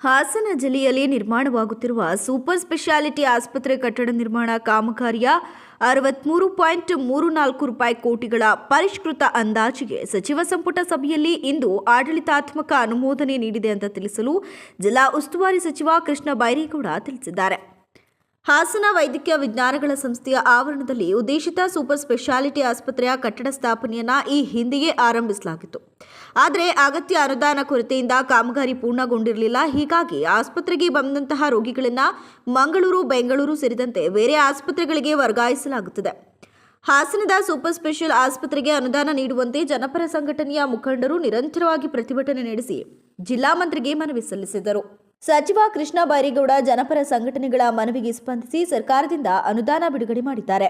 ಹಾಸನ ಜಿಲ್ಲೆಯಲ್ಲಿ ನಿರ್ಮಾಣವಾಗುತ್ತಿರುವ super speciality ಆಸ್ಪತ್ರೆ ಕಟ್ಟಡ ನಿರ್ಮಾಣ ಕಾಮಗಾರಿಯ ಅರವತ್ಮೂರು ಪಾಯಿಂಟ್ ಮೂರು ನಾಲ್ಕು ರೂಪಾಯಿ ಕೋಟಿಗಳ ಪರಿಷ್ಕೃತ ಅಂದಾಜಿಗೆ ಸಚಿವ ಸಂಪುಟ ಸಭೆಯಲ್ಲಿ ಇಂದು ಆಡಳಿತಾತ್ಮಕ ಅನುಮೋದನೆ ನೀಡಿದೆ ಅಂತ ತಿಳಿಸಲು ಜಿಲ್ಲಾ ಉಸ್ತುವಾರಿ ಸಚಿವ ಕೃಷ್ಣ ಬೈರೇಗೌಡ ತಿಳಿಸಿದ್ದಾರೆ. ಹಾಸನ ವೈದ್ಯಕೀಯ ವಿಜ್ಞಾನಗಳ ಸಂಸ್ಥೆಯ ಆವರಣದಲ್ಲಿ ಉದ್ದೇಶಿತ ಸೂಪರ್ ಸ್ಪೆಷಾಲಿಟಿ ಆಸ್ಪತ್ರೆಯ ಕಟ್ಟಡ ಸ್ಥಾಪನೆಯನ್ನು ಈ ಹಿಂದೆಯೇ ಆರಂಭಿಸಲಾಗಿತ್ತು. ಆದರೆ ಅಗತ್ಯ ಅನುದಾನ ಕೊರತೆಯಿಂದ ಕಾಮಗಾರಿ ಪೂರ್ಣಗೊಂಡಿರಲಿಲ್ಲ. ಹೀಗಾಗಿ ಆಸ್ಪತ್ರೆಗೆ ಬಂದಂತಹ ರೋಗಿಗಳನ್ನು ಮಂಗಳೂರು, ಬೆಂಗಳೂರು ಸೇರಿದಂತೆ ಬೇರೆ ಆಸ್ಪತ್ರೆಗಳಿಗೆ ವರ್ಗಾಯಿಸಲಾಗುತ್ತದೆ. ಹಾಸನದ ಸೂಪರ್ ಸ್ಪೆಷಲ್ ಆಸ್ಪತ್ರೆಗೆ ಅನುದಾನ ನೀಡುವಂತೆ ಜನಪರ ಸಂಘಟನೆಯ ಮುಖಂಡರು ನಿರಂತರವಾಗಿ ಪ್ರತಿಭಟನೆ ನಡೆಸಿ ಜಿಲ್ಲಾ ಮಂತ್ರಿಗೆ ಮನವಿ ಸಲ್ಲಿಸಿದರು. ಸಚಿವ ಕೃಷ್ಣ ಬೈರೇಗೌಡ ಜನಪರ ಸಂಘಟನೆಗಳ ಮನವಿಗೆ ಸ್ಪಂದಿಸಿ ಸರ್ಕಾರದಿಂದ ಅನುದಾನ ಬಿಡುಗಡೆ ಮಾಡಿದ್ದಾರೆ.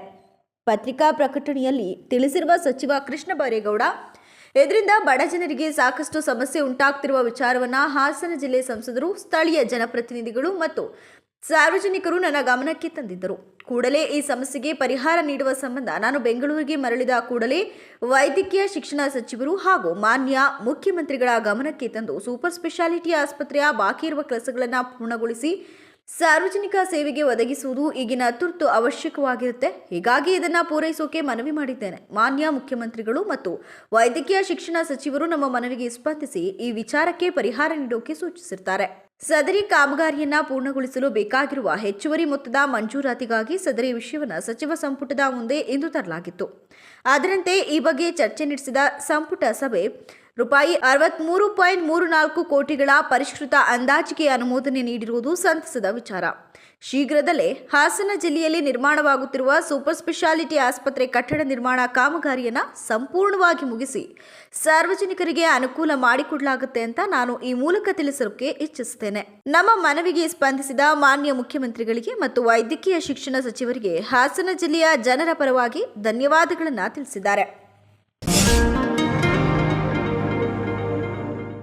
ಪತ್ರಿಕಾ ಪ್ರಕಟಣೆಯಲ್ಲಿ ತಿಳಿಸಿರುವ ಸಚಿವ ಕೃಷ್ಣ ಬೈರೇಗೌಡ, ಇದರಿಂದ ಬಡ ಜನರಿಗೆ ಸಾಕಷ್ಟು ಸಮಸ್ಯೆ ಉಂಟಾಗ್ತಿರುವ ವಿಚಾರವನ್ನ ಹಾಸನ ಜಿಲ್ಲೆ ಸಂಸದರು, ಸ್ಥಳೀಯ ಜನಪ್ರತಿನಿಧಿಗಳು ಮತ್ತು ಸಾರ್ವಜನಿಕರು ನನ್ನ ಗಮನಕ್ಕೆ ತಂದಿದ್ದರು. ಕೂಡಲೇ ಈ ಸಮಸ್ಯೆಗೆ ಪರಿಹಾರ ನೀಡುವ ಸಂಬಂಧ ನಾನು ಬೆಂಗಳೂರಿಗೆ ಮರಳಿದ ಕೂಡಲೇ ವೈದ್ಯಕೀಯ ಶಿಕ್ಷಣ ಸಚಿವರು ಹಾಗೂ ಮಾನ್ಯ ಮುಖ್ಯಮಂತ್ರಿಗಳ ಗಮನಕ್ಕೆ ತಂದು ಸೂಪರ್ ಸ್ಪೆಷಾಲಿಟಿ ಆಸ್ಪತ್ರೆಯ ಬಾಕಿ ಇರುವ ಕೆಲಸಗಳನ್ನು ಪೂರ್ಣಗೊಳಿಸಿ ಸಾರ್ವಜನಿಕ ಸೇವೆಗೆ ಒದಗಿಸುವುದು ಈಗಿನ ತುರ್ತು ಅವಶ್ಯಕವಾಗಿರುತ್ತೆ. ಹೀಗಾಗಿ ಇದನ್ನು ಪೂರೈಸೋಕೆ ಮನವಿ ಮಾಡಿದ್ದೇನೆ. ಮಾನ್ಯ ಮುಖ್ಯಮಂತ್ರಿಗಳು ಮತ್ತು ವೈದ್ಯಕೀಯ ಶಿಕ್ಷಣ ಸಚಿವರು ನಮ್ಮ ಮನವಿಗೆ ಸ್ಪಂದಿಸಿ ಈ ವಿಚಾರಕ್ಕೆ ಪರಿಹಾರ ನೀಡೋಕೆ ಸೂಚಿಸಿರ್ತಾರೆ. ಸದರಿ ಕಾಮಗಾರಿಯನ್ನ ಪೂರ್ಣಗೊಳಿಸಲು ಬೇಕಾಗಿರುವ ಹೆಚ್ಚುವರಿ ಮೊತ್ತದ ಮಂಜೂರಾತಿಗಾಗಿ ಸದರಿ ವಿಷಯವನ್ನು ಸಚಿವ ಸಂಪುಟದ ಮುಂದೆ ಇಂದು ತರಲಾಗಿತ್ತು. ಅದರಂತೆ ಈ ಬಗ್ಗೆ ಚರ್ಚೆ ನಡೆಸಿದ ಸಂಪುಟ ಸಭೆ ರೂಪಾಯಿ ಅರವತ್ಮೂರು ಪಾಯಿಂಟ್ ಮೂರು ನಾಲ್ಕು ಕೋಟಿಗಳ ಪರಿಷ್ಕೃತ ಅಂದಾಜಿಗೆ ಅನುಮೋದನೆ ನೀಡಿರುವುದು ಸಂತಸದ ವಿಚಾರ. ಶೀಘ್ರದಲ್ಲೇ ಹಾಸನ ಜಿಲ್ಲೆಯಲ್ಲಿ ನಿರ್ಮಾಣವಾಗುತ್ತಿರುವ ಸೂಪರ್ ಸ್ಪೆಷಾಲಿಟಿ ಆಸ್ಪತ್ರೆ ಕಟ್ಟಡ ನಿರ್ಮಾಣ ಕಾಮಗಾರಿಯನ್ನು ಸಂಪೂರ್ಣವಾಗಿ ಮುಗಿಸಿ ಸಾರ್ವಜನಿಕರಿಗೆ ಅನುಕೂಲ ಮಾಡಿಕೊಡಲಾಗುತ್ತೆ ಅಂತ ನಾನು ಈ ಮೂಲಕ ತಿಳಿಸೋಕೆ ಇಚ್ಛಿಸುತ್ತೇನೆ ನಮ್ಮ ಮನವಿಗೆ ಸ್ಪಂದಿಸಿದ ಮಾನ್ಯ ಮುಖ್ಯಮಂತ್ರಿಗಳಿಗೆ ಮತ್ತು ವೈದ್ಯಕೀಯ ಶಿಕ್ಷಣ ಸಚಿವರಿಗೆ ಹಾಸನ ಜಿಲ್ಲೆಯ ಜನರ ಪರವಾಗಿ ಧನ್ಯವಾದಗಳನ್ನು ತಿಳಿಸಿದ್ದಾರೆ.